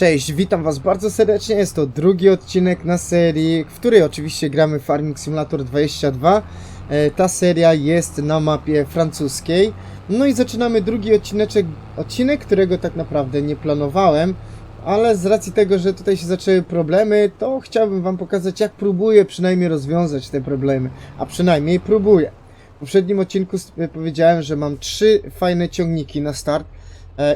Cześć, witam was bardzo serdecznie. Jest to drugi odcinek na serii, w której oczywiście gramy Farming Simulator 22. E, Ta seria jest na mapie francuskiej. No i zaczynamy drugi odcineczek, odcinek, którego tak naprawdę nie planowałem, ale z racji tego, że tutaj się zaczęły problemy, to chciałbym wam pokazać, jak próbuję przynajmniej rozwiązać te problemy, a przynajmniej próbuję. W poprzednim odcinku powiedziałem, że mam trzy fajne ciągniki na start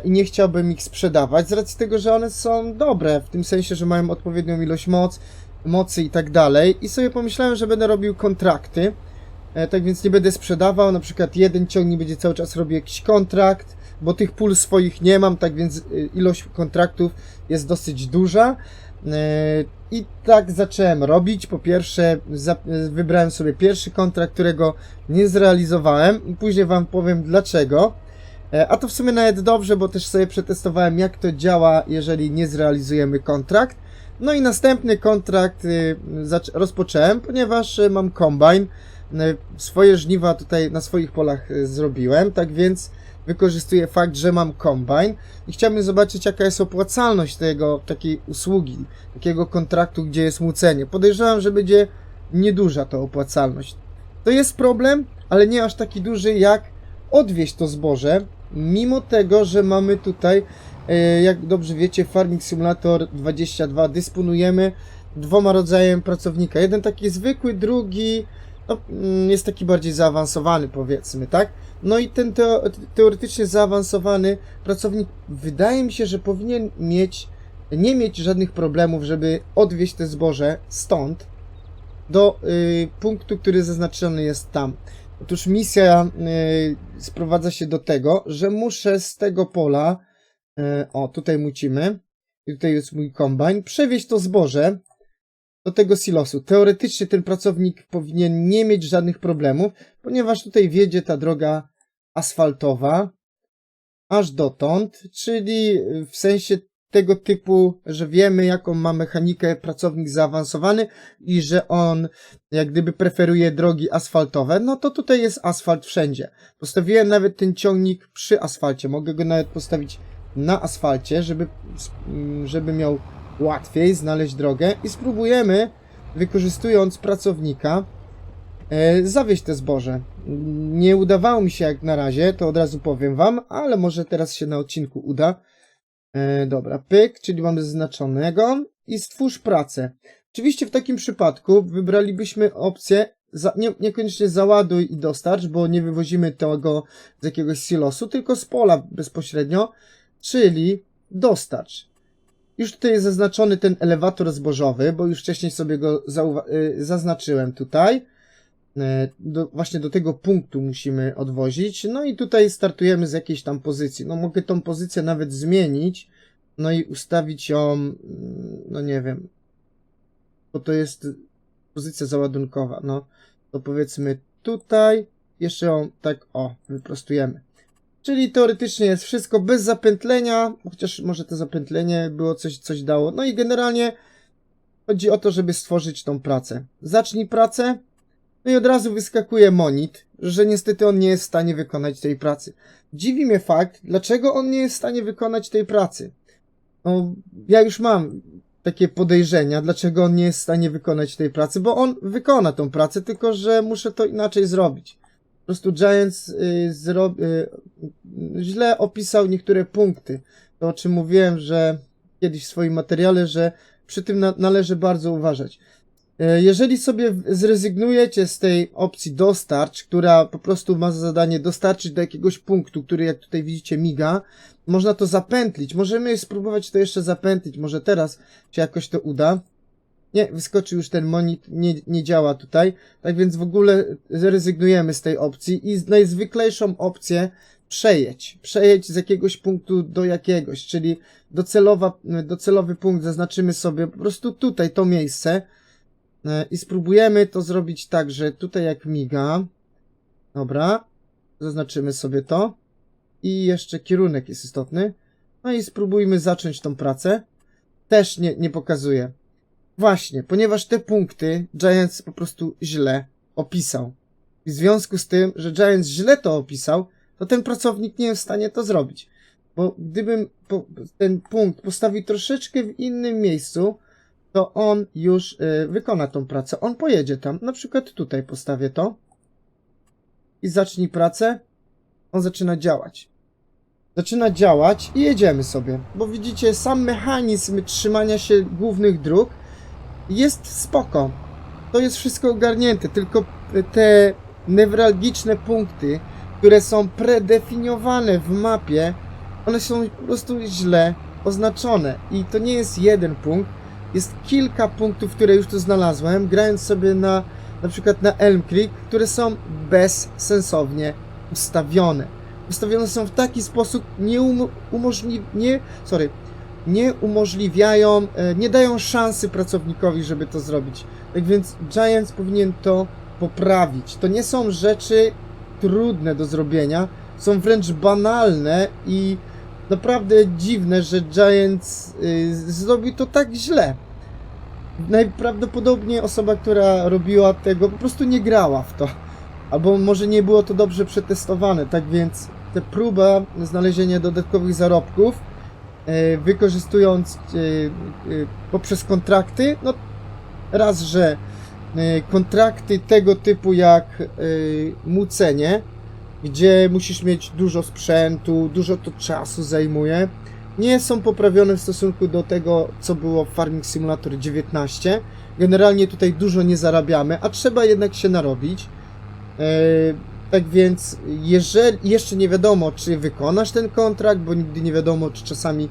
i nie chciałbym ich sprzedawać z racji tego, że one są dobre, w tym sensie, że mają odpowiednią ilość moc, mocy i tak dalej i sobie pomyślałem, że będę robił kontrakty, e, tak więc nie będę sprzedawał, na przykład jeden ciągnik będzie cały czas robił jakiś kontrakt, bo tych pól swoich nie mam, tak więc y, ilość kontraktów jest dosyć duża. E, I tak zacząłem robić. Po pierwsze, wybrałem sobie pierwszy kontrakt, którego nie zrealizowałem, i później Wam powiem dlaczego. E, A to w sumie nawet dobrze, bo też sobie przetestowałem, jak to działa, jeżeli nie zrealizujemy kontrakt. No i następny kontrakt y, rozpocząłem, ponieważ y, mam kombajn. Y, Swoje żniwa tutaj na swoich polach zrobiłem, tak więc wykorzystuję fakt, że mam kombajn i chciałbym zobaczyć, jaka jest opłacalność tego, takiej usługi, takiego kontraktu, gdzie jest mucenie. Podejrzewam, że będzie nieduża ta opłacalność. To jest problem, ale nie aż taki duży, jak odwieźć to zboże, mimo tego, że mamy tutaj, e, jak dobrze wiecie, Farming Simulator 22 dysponujemy dwoma rodzajem pracownika. Jeden taki zwykły, drugi no, mm, jest taki bardziej zaawansowany, powiedzmy, tak? No i ten teo teoretycznie zaawansowany pracownik wydaje mi się, że powinien mieć, nie mieć żadnych problemów, żeby odwieźć te zboże stąd do y, punktu, który zaznaczony jest tam. Otóż misja y, sprowadza się do tego, że muszę z tego pola, y, o tutaj mucimy, i tutaj jest mój kombajn, przewieźć to zboże do tego silosu. Teoretycznie ten pracownik powinien nie mieć żadnych problemów, ponieważ tutaj wiedzie ta droga asfaltowa aż dotąd, czyli w sensie tego typu, że wiemy jaką ma mechanikę pracownik zaawansowany i że on jak gdyby preferuje drogi asfaltowe, no to tutaj jest asfalt wszędzie. Postawiłem nawet ten ciągnik przy asfalcie, mogę go nawet postawić na asfalcie, żeby, żeby miał łatwiej znaleźć drogę i spróbujemy, wykorzystując pracownika, e, zawieźć te zboże. Nie udawało mi się jak na razie, to od razu powiem wam, ale może teraz się na odcinku uda. E, dobra, pyk, czyli mamy zaznaczonego i stwórz pracę. Oczywiście w takim przypadku wybralibyśmy opcję za, nie, niekoniecznie załaduj i dostarcz, bo nie wywozimy tego z jakiegoś silosu, tylko z pola bezpośrednio, czyli dostarcz. Już tutaj jest zaznaczony ten elewator zbożowy, bo już wcześniej sobie go y, zaznaczyłem tutaj. E, Do, właśnie do tego punktu musimy odwozić. No i tutaj startujemy z jakiejś tam pozycji. No mogę tą pozycję nawet zmienić. No i ustawić ją, mm, no nie wiem, bo to jest pozycja załadunkowa. No to powiedzmy tutaj, jeszcze ją tak, o, wyprostujemy. Czyli teoretycznie jest wszystko bez zapętlenia, chociaż może to zapętlenie było coś, coś dało. No i generalnie chodzi o to, żeby stworzyć tą pracę. Zacznij pracę, no i od razu wyskakuje monit, że niestety on nie jest w stanie wykonać tej pracy. Dziwi mnie fakt, dlaczego on nie jest w stanie wykonać tej pracy. No, ja już mam takie podejrzenia, dlaczego on nie jest w stanie wykonać tej pracy, bo on wykona tą pracę, tylko że muszę to inaczej zrobić. Po prostu Giants y, zro, y, źle opisał niektóre punkty. To o czym mówiłem, że kiedyś w swoim materiale, że przy tym na, należy bardzo uważać. E, Jeżeli sobie zrezygnujecie z tej opcji dostarcz, która po prostu ma za zadanie dostarczyć do jakiegoś punktu, który jak tutaj widzicie miga, można to zapętlić. Możemy spróbować to jeszcze zapętlić. Może teraz się jakoś to uda. Nie, wyskoczył już ten monit, nie, nie działa tutaj. Tak więc w ogóle zrezygnujemy z tej opcji i najzwyklejszą opcję przejedź. Przejedź z jakiegoś punktu do jakiegoś, czyli docelowa, docelowy punkt zaznaczymy sobie po prostu tutaj, to miejsce. E, I spróbujemy to zrobić tak, że tutaj jak miga. Dobra. Zaznaczymy sobie to. I jeszcze kierunek jest istotny. No i spróbujmy zacząć tą pracę. Też nie, nie pokazuje. Właśnie, ponieważ te punkty Giants po prostu źle opisał. I w związku z tym, że Giants źle to opisał, to ten pracownik nie jest w stanie to zrobić. Bo gdybym ten punkt postawił troszeczkę w innym miejscu, to on już y, wykona tą pracę. On pojedzie tam. Na przykład tutaj postawię to. I zacznij pracę. On zaczyna działać. Zaczyna działać i jedziemy sobie. Bo widzicie, sam mechanizm trzymania się głównych dróg jest spoko. To jest wszystko ogarnięte, tylko te newralgiczne punkty, które są predefiniowane w mapie, one są po prostu źle oznaczone. I to nie jest jeden punkt, jest kilka punktów, które już tu znalazłem, grając sobie na na przykład na Elm Creek, które są bezsensownie ustawione. Ustawione są w taki sposób, nie um, umożliw... nie, sorry, nie umożliwiają, e, nie dają szansy pracownikowi, żeby to zrobić. Tak więc Giants powinien to poprawić. To nie są rzeczy trudne do zrobienia, są wręcz banalne i naprawdę dziwne, że Giants y, zrobił to tak źle. Najprawdopodobniej osoba, która robiła tego, po prostu nie grała w to. Albo może nie było to dobrze przetestowane, tak więc ta próba znalezienia dodatkowych zarobków, e, wykorzystując e, e, poprzez kontrakty, no raz, że e, kontrakty tego typu jak e, mucenie, gdzie musisz mieć dużo sprzętu, dużo to czasu zajmuje, nie są poprawione w stosunku do tego, co było w Farming Simulator 19. Generalnie tutaj dużo nie zarabiamy, a trzeba jednak się narobić. E, tak więc, jeżeli jeszcze nie wiadomo, czy wykonasz ten kontrakt, bo nigdy nie wiadomo, czy czasami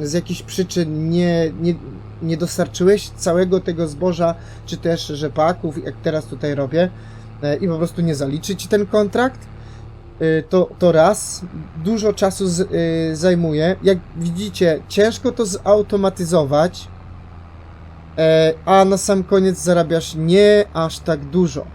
z jakichś przyczyn nie, nie, nie dostarczyłeś całego tego zboża, czy też rzepaków, jak teraz tutaj robię, e, i po prostu nie zaliczy ci ten kontrakt. Y, to, to raz, dużo czasu z, y, zajmuje. Jak widzicie, ciężko to zautomatyzować, e, a na sam koniec zarabiasz nie aż tak dużo.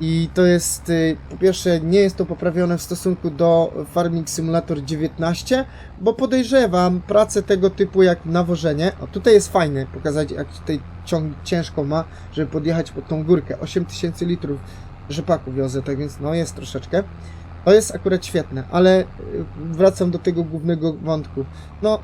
I to jest, y, po pierwsze, nie jest to poprawione w stosunku do Farming Simulator 19, bo podejrzewam pracę tego typu jak nawożenie. O, tutaj jest fajne pokazać, jak tutaj ciąg ciężko ma, żeby podjechać pod tą górkę. 8000 litrów rzepaku wiozę, tak więc no jest troszeczkę. To jest akurat świetne, ale y, wracam do tego głównego wątku. No,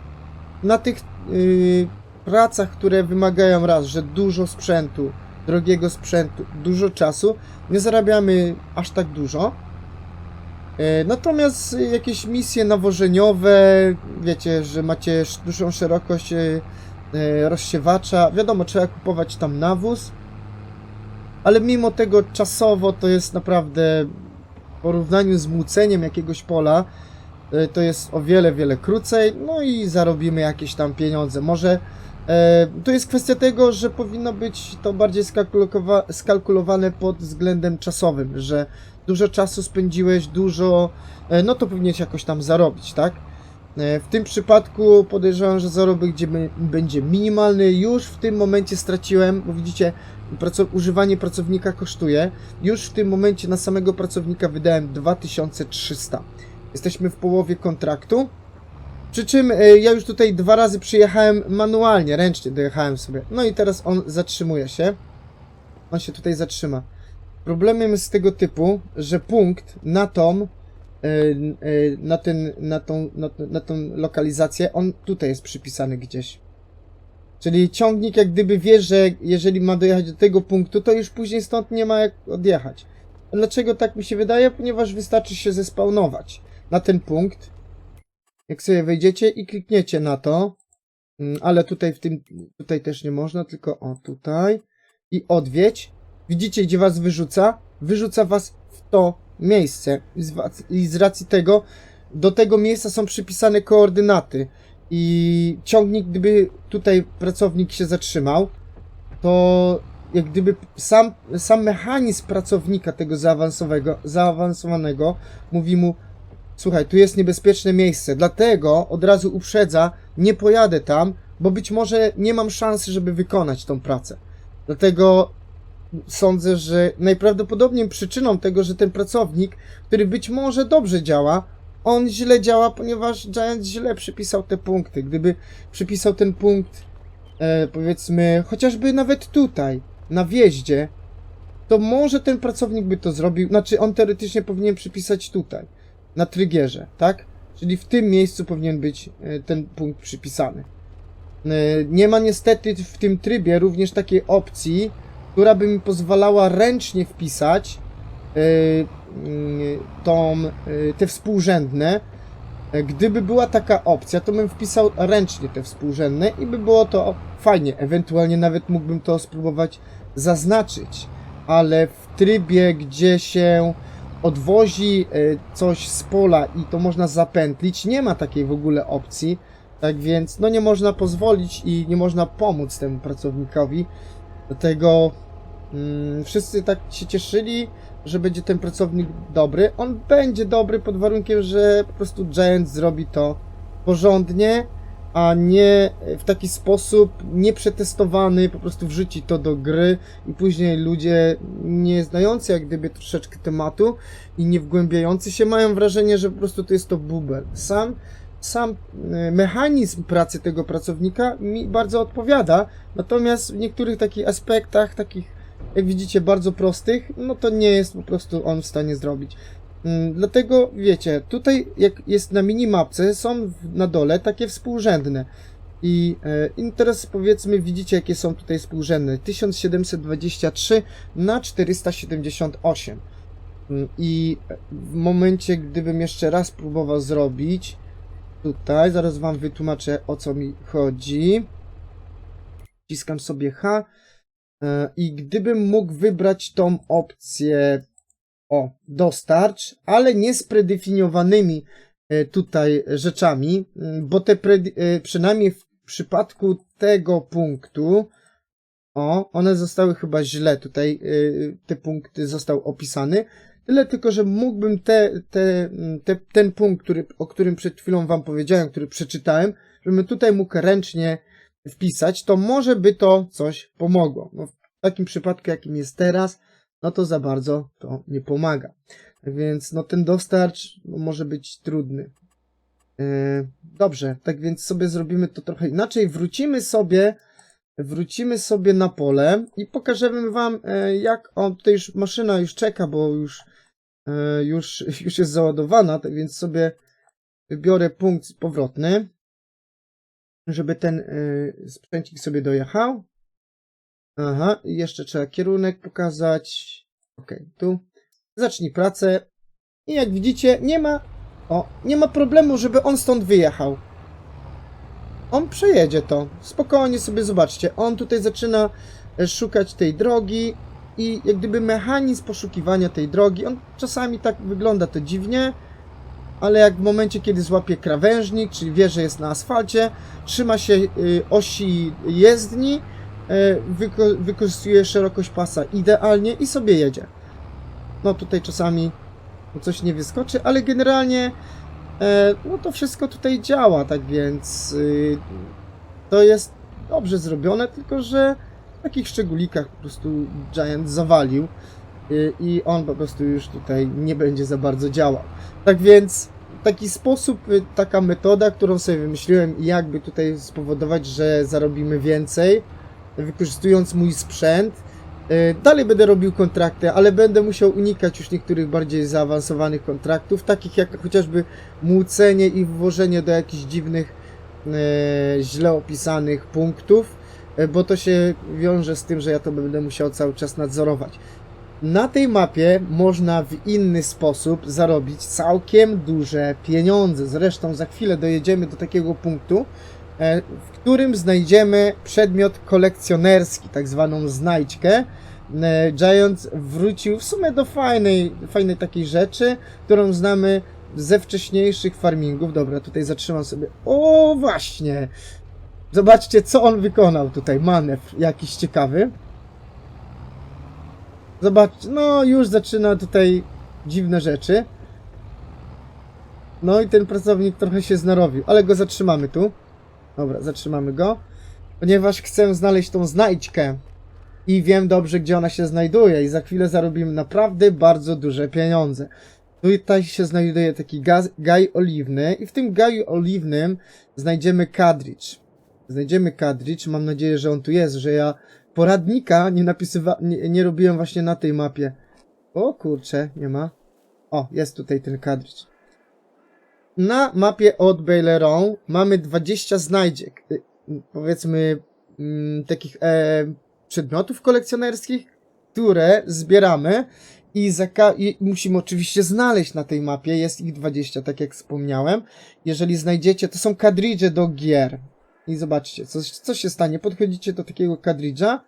na tych yy, pracach, które wymagają raz, że dużo sprzętu, drogiego sprzętu, dużo czasu, nie zarabiamy aż tak dużo. Yy, Natomiast jakieś misje nawożeniowe, wiecie, że macie dużą szerokość yy, rozsiewacza, wiadomo, trzeba kupować tam nawóz, ale mimo tego czasowo to jest naprawdę w porównaniu z młóceniem jakiegoś pola y, to jest o wiele, wiele krócej, no i zarobimy jakieś tam pieniądze. Może e, to jest kwestia tego, że powinno być to bardziej skalkulowa- skalkulowane pod względem czasowym, że dużo czasu spędziłeś, dużo, e, no to powinieneś jakoś tam zarobić, tak? E, W tym przypadku podejrzewam, że zarobek będzie minimalny. Już w tym momencie straciłem, bo widzicie, używanie pracownika kosztuje. Już w tym momencie na samego pracownika wydałem 2300. Jesteśmy w połowie kontraktu. Przy czym e, ja już tutaj dwa razy przyjechałem manualnie, ręcznie dojechałem sobie. No i teraz on zatrzymuje się. On się tutaj zatrzyma. Problemem jest tego typu, że punkt na e, na, ten, na, tą, na, na tą lokalizację, on tutaj jest przypisany gdzieś. Czyli ciągnik jak gdyby wie, że jeżeli ma dojechać do tego punktu, to już później stąd nie ma jak odjechać. Dlaczego tak mi się wydaje? Ponieważ wystarczy się zespawnować na ten punkt. Jak sobie wejdziecie i klikniecie na to, mm, ale tutaj w tym, tutaj też nie można, tylko o tutaj i odwiedź. Widzicie, gdzie was wyrzuca? Wyrzuca was w to miejsce. I z, racji tego, do tego miejsca są przypisane koordynaty. I ciągnik, gdyby tutaj pracownik się zatrzymał, to jak gdyby sam, sam mechanizm pracownika tego zaawansowanego, zaawansowanego mówi mu, słuchaj, tu jest niebezpieczne miejsce, dlatego od razu uprzedza, nie pojadę tam, bo być może nie mam szansy, żeby wykonać tą pracę. Dlatego sądzę, że najprawdopodobniej przyczyną tego, że ten pracownik, który być może dobrze działa, on źle działa, ponieważ Giant źle przypisał te punkty. Gdyby przypisał ten punkt, e, powiedzmy, chociażby nawet tutaj, na wjeździe, to może ten pracownik by to zrobił. Znaczy, on teoretycznie powinien przypisać tutaj, na trygierze, tak? Czyli w tym miejscu powinien być e, ten punkt przypisany. E, Nie ma niestety w tym trybie również takiej opcji, która by mi pozwalała ręcznie wpisać e, mm, tą, e, te współrzędne. E, Gdyby była taka opcja, to bym wpisał ręcznie te współrzędne i by było to fajnie. Ewentualnie nawet mógłbym to spróbować zaznaczyć, ale w trybie, gdzie się odwozi coś z pola i to można zapętlić, nie ma takiej w ogóle opcji. Tak więc, no nie można pozwolić i nie można pomóc temu pracownikowi. Dlatego wszyscy tak się cieszyli, że będzie ten pracownik dobry. On będzie dobry pod warunkiem, że po prostu Giant zrobi to porządnie, a nie w taki sposób nieprzetestowany, po prostu wrzuci to do gry i później ludzie nie znający jak gdyby troszeczkę tematu i nie wgłębiający się mają wrażenie, że po prostu to jest to bubel. Sam sam e, mechanizm pracy tego pracownika mi bardzo odpowiada, natomiast w niektórych takich aspektach, takich jak widzicie bardzo prostych, no to nie jest po prostu on w stanie zrobić. Mm, Dlatego wiecie, tutaj jak jest na minimapce, są na dole takie współrzędne. I, e, I teraz powiedzmy, widzicie jakie są tutaj współrzędne. 1723 na 478. Mm, I w momencie, gdybym jeszcze raz próbował zrobić, tutaj, zaraz wam wytłumaczę o co mi chodzi. Wciskam sobie H. e, I gdybym mógł wybrać tą opcję o, dostarcz, ale nie z predefiniowanymi e, tutaj rzeczami, m, bo te e, przynajmniej w przypadku tego punktu, o, one zostały chyba źle tutaj, e, te punkty został opisany. Tyle tylko, że mógłbym te, te, m, te, ten punkt, który, o którym przed chwilą wam powiedziałem, który przeczytałem, żebym tutaj mógł ręcznie wpisać, to może by to coś pomogło. No, w takim przypadku, jakim jest teraz, no to za bardzo to nie pomaga. Więc no ten dostarcz no, może być trudny. Yy, dobrze, tak więc sobie zrobimy to trochę inaczej. Wrócimy sobie, wrócimy sobie na pole i pokażemy wam e, jak on, tutaj już maszyna już czeka, bo już, e, już, już jest załadowana, tak więc sobie wybiorę punkt powrotny, żeby ten e, sprzęcik sobie dojechał. Aha, jeszcze trzeba kierunek pokazać. Ok, tu. Zacznij pracę. I jak widzicie, nie ma. O, nie ma problemu, żeby on stąd wyjechał. On przejedzie to. Spokojnie sobie zobaczcie. On tutaj zaczyna e, szukać tej drogi i jak gdyby mechanizm poszukiwania tej drogi, on czasami tak wygląda to dziwnie, ale jak w momencie, kiedy złapie krawężnik, czyli wie, że jest na asfalcie, trzyma się y, osi jezdni, wyko- wykorzystuje szerokość pasa idealnie i sobie jedzie. No tutaj czasami coś nie wyskoczy, ale generalnie e, no to wszystko tutaj działa, tak więc y, to jest dobrze zrobione, tylko że w takich szczególikach po prostu Giant zawalił y, i on po prostu już tutaj nie będzie za bardzo działał. Tak więc taki sposób, y, taka metoda, którą sobie wymyśliłem, jakby tutaj spowodować, że zarobimy więcej, wykorzystując mój sprzęt. Y, Dalej będę robił kontrakty, ale będę musiał unikać już niektórych bardziej zaawansowanych kontraktów, takich jak chociażby młócenie i włożenie do jakichś dziwnych, źle opisanych punktów, bo to się wiąże z tym, że ja to będę musiał cały czas nadzorować. Na tej mapie można w inny sposób zarobić całkiem duże pieniądze. Zresztą za chwilę dojedziemy do takiego punktu, e, w którym znajdziemy przedmiot kolekcjonerski, tak zwaną znajdźkę. E, Giant wrócił w sumie do fajnej, fajnej takiej rzeczy, którą znamy ze wcześniejszych farmingów. Dobra, tutaj zatrzymam sobie. O, właśnie! Zobaczcie, co on wykonał tutaj. Manewr jakiś ciekawy. Zobaczcie, no już zaczyna tutaj dziwne rzeczy. No i ten pracownik trochę się znarowił, ale go zatrzymamy tu. Dobra, zatrzymamy go. Ponieważ chcę znaleźć tą znajdźkę. I wiem dobrze, gdzie ona się znajduje. I za chwilę zarobimy naprawdę bardzo duże pieniądze. Tutaj się znajduje taki gaz, gaj oliwny. I w tym gaju oliwnym znajdziemy kadridż. Znajdziemy kadridż. Mam nadzieję, że on tu jest, że ja poradnika nie napisywa, nie, nie robiłem właśnie na tej mapie. O kurczę, nie ma. O, jest tutaj ten kadridż. na mapie od Baileron mamy 20 znajdziek, y, powiedzmy mm, takich e, przedmiotów kolekcjonerskich, które zbieramy i, i musimy oczywiście znaleźć na tej mapie, jest ich 20, tak jak wspomniałem. Jeżeli znajdziecie, to są kadridże do gier. I zobaczcie, co, co się stanie. Podchodzicie do takiego kadridża,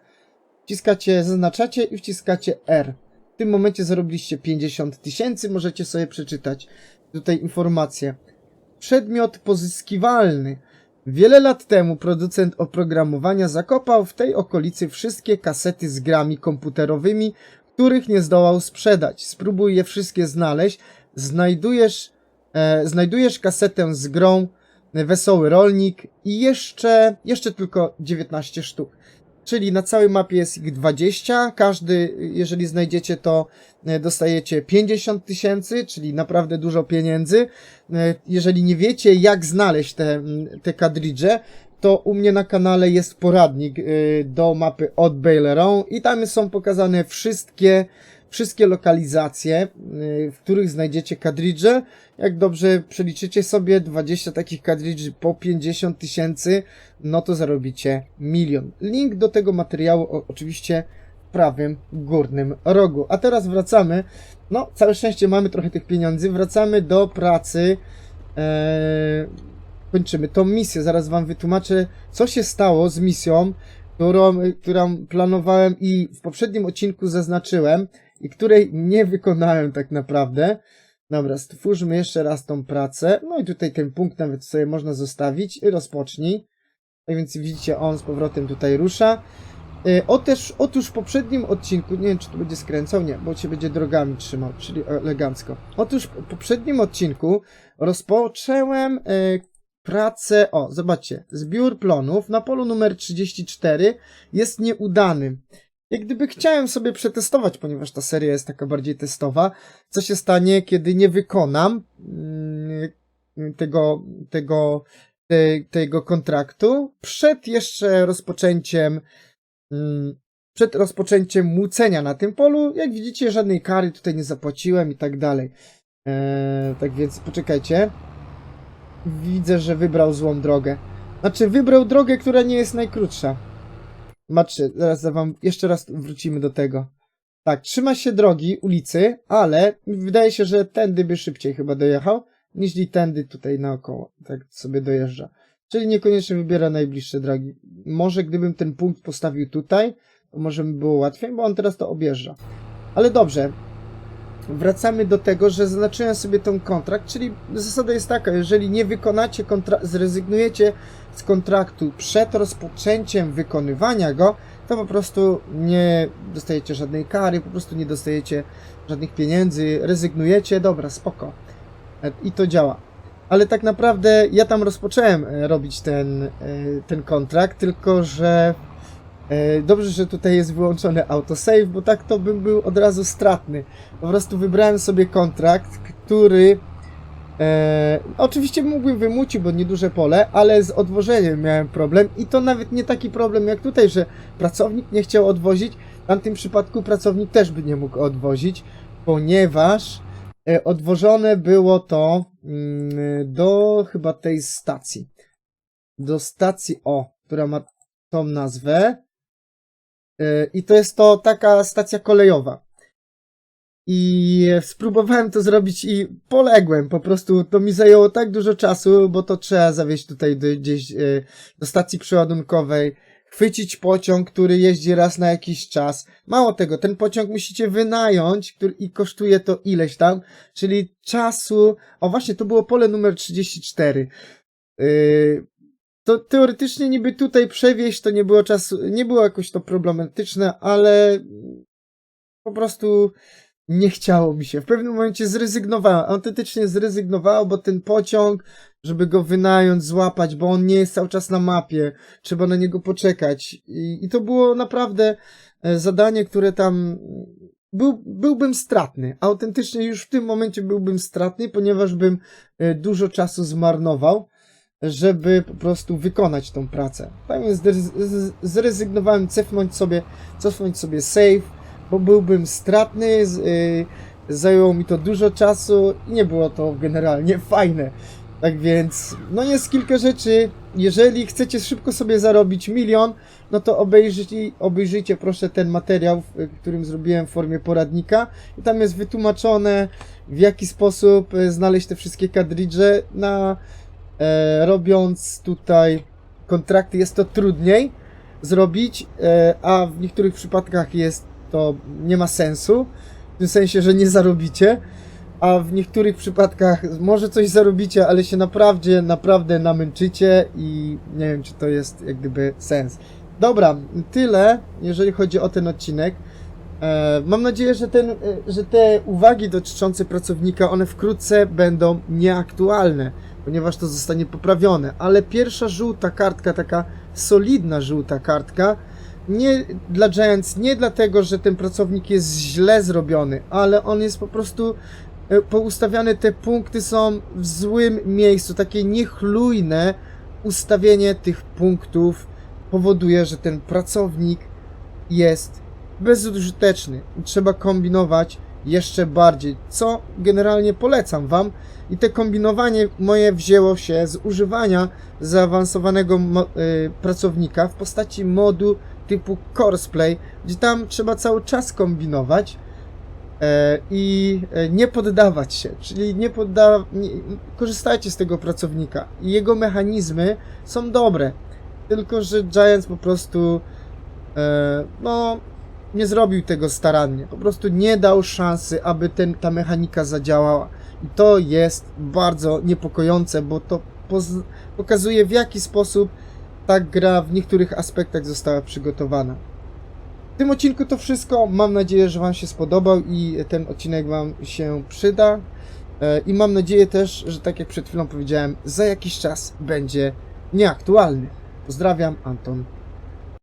wciskacie, zaznaczacie i wciskacie R. W tym momencie zarobiliście 50 tysięcy, możecie sobie przeczytać tutaj informację. Przedmiot pozyskiwalny. Wiele lat temu producent oprogramowania zakopał w tej okolicy wszystkie kasety z grami komputerowymi, których nie zdołał sprzedać. Spróbuj je wszystkie znaleźć. Znajdujesz, e, znajdujesz kasetę z grą Wesoły Rolnik i jeszcze, jeszcze tylko 19 sztuk. Czyli na całej mapie jest ich 20. Każdy, jeżeli znajdziecie, to e, dostajecie 50 tysięcy, czyli naprawdę dużo pieniędzy. E, Jeżeli nie wiecie, jak znaleźć te, te kadridże, to u mnie na kanale jest poradnik y, do mapy od Baileron i tam są pokazane wszystkie, wszystkie lokalizacje, y, w których znajdziecie kadridże. Jak dobrze przeliczycie sobie 20 takich kadridży po 50 tysięcy, no to zarobicie milion. Link do tego materiału oczywiście w prawym górnym rogu. A teraz wracamy. No, całe szczęście mamy trochę tych pieniędzy. Wracamy do pracy. Eee, kończymy tą misję. Zaraz wam wytłumaczę, co się stało z misją, którą, którą planowałem i w poprzednim odcinku zaznaczyłem i której nie wykonałem tak naprawdę. Dobra, stwórzmy jeszcze raz tą pracę. No i tutaj ten punkt nawet sobie można zostawić i rozpocznij. Tak więc widzicie, on z powrotem tutaj rusza. Yy, o też, otóż w poprzednim odcinku, nie wiem czy tu będzie skręcał, nie, bo się będzie drogami trzymał, czyli elegancko. Otóż w poprzednim odcinku rozpocząłem yy, pracę, o zobaczcie, zbiór plonów na polu numer 34 jest nieudany. Jak gdyby chciałem sobie przetestować, ponieważ ta seria jest taka bardziej testowa, co się stanie, kiedy nie wykonam mm, tego, tego, te, tego kontraktu przed jeszcze rozpoczęciem mm, przed rozpoczęciem młócenia na tym polu. Jak widzicie, żadnej kary tutaj nie zapłaciłem i tak dalej. Eee, tak więc poczekajcie. Widzę, że wybrał złą drogę. Znaczy, wybrał drogę, która nie jest najkrótsza. Patrzcie, zaraz wam jeszcze raz wrócimy do tego. Tak, trzyma się drogi, ulicy, ale wydaje się, że tędy by szybciej chyba dojechał, niż tędy tutaj naokoło. Tak sobie dojeżdża. Czyli niekoniecznie wybiera najbliższe drogi. Może gdybym ten punkt postawił tutaj, to może by było łatwiej, bo on teraz to objeżdża. Ale dobrze. Wracamy do tego, że zaznaczyłem sobie ten kontrakt, czyli zasada jest taka, jeżeli nie wykonacie kontra- zrezygnujecie z kontraktu przed rozpoczęciem wykonywania go, to po prostu nie dostajecie żadnej kary, po prostu nie dostajecie żadnych pieniędzy, rezygnujecie, dobra, spoko. E, I to działa. Ale tak naprawdę ja tam rozpocząłem e, robić ten, e, ten kontrakt, tylko że dobrze, że tutaj jest wyłączony autosave, bo tak to bym był od razu stratny. Po prostu wybrałem sobie kontrakt, który E, oczywiście mógłbym wymucić, bo nieduże pole, ale z odwożeniem miałem problem i to nawet nie taki problem jak tutaj, że pracownik nie chciał odwozić. W tamtym przypadku pracownik też by nie mógł odwozić, ponieważ e, odwożone było to mm, do chyba tej stacji. Do stacji O, która ma tą nazwę. E, I to jest to taka stacja kolejowa. I spróbowałem to zrobić i poległem. Po prostu to mi zajęło tak dużo czasu, bo to trzeba zawieźć tutaj do, gdzieś e, do stacji przeładunkowej, chwycić pociąg, który jeździ raz na jakiś czas. Mało tego, ten pociąg musicie wynająć który, i kosztuje to ileś tam, czyli czasu. O właśnie, to było pole numer 34. Yy, to teoretycznie niby tutaj przewieźć to nie było czasu, nie było jakoś to problematyczne, ale po prostu nie chciało mi się. W pewnym momencie zrezygnowałem, autentycznie zrezygnowałem, bo ten pociąg, żeby go wynająć, złapać, bo on nie jest cały czas na mapie, trzeba na niego poczekać. I, i to było naprawdę e, zadanie, które tam był, byłbym stratny. Autentycznie już w tym momencie byłbym stratny, ponieważ bym e, dużo czasu zmarnował, żeby po prostu wykonać tą pracę. Tak więc zrezygnowałem, cofnąć sobie, cofnąć sobie save, bo byłbym stratny, z, y, Zajęło mi to dużo czasu i nie było to generalnie fajne. Tak więc, no jest kilka rzeczy. Jeżeli chcecie szybko sobie zarobić milion, no to obejrzyjcie, obejrzyjcie proszę ten materiał, którym zrobiłem w formie poradnika. I tam jest wytłumaczone, w jaki sposób e, znaleźć te wszystkie kadridże. Na, e, robiąc tutaj kontrakty jest to trudniej zrobić, e, a w niektórych przypadkach jest to nie ma sensu. W tym sensie, że nie zarobicie a w niektórych przypadkach może coś zarobicie, ale się naprawdę, naprawdę namęczycie i nie wiem, czy to jest jak gdyby sens. Dobra, tyle, jeżeli chodzi o ten odcinek. E, mam nadzieję, że, ten, e, że te uwagi dotyczące pracownika, one wkrótce będą nieaktualne, ponieważ to zostanie poprawione, ale pierwsza żółta kartka, taka solidna żółta kartka, nie dla Giants, nie dlatego, że ten pracownik jest źle zrobiony, ale on jest po prostu e, poustawiane, te punkty są w złym miejscu, takie niechlujne ustawienie tych punktów powoduje, że ten pracownik jest bezużyteczny. Trzeba kombinować jeszcze bardziej, co generalnie polecam Wam. I te kombinowanie moje wzięło się z używania zaawansowanego y, pracownika w postaci modu typu Courseplay, gdzie tam trzeba cały czas kombinować e, i e, nie poddawać się, czyli nie podda... korzystajcie z tego pracownika. I jego mechanizmy są dobre, tylko że Giants po prostu e, no nie zrobił tego starannie, po prostu nie dał szansy, aby ten, ta mechanika zadziałała. I to jest bardzo niepokojące, bo to pokazuje w jaki sposób ta gra w niektórych aspektach została przygotowana. W tym odcinku to wszystko. Mam nadzieję, że Wam się spodobał i ten odcinek Wam się przyda. E, I mam nadzieję też, że tak jak przed chwilą powiedziałem, za jakiś czas będzie nieaktualny. Pozdrawiam, Anton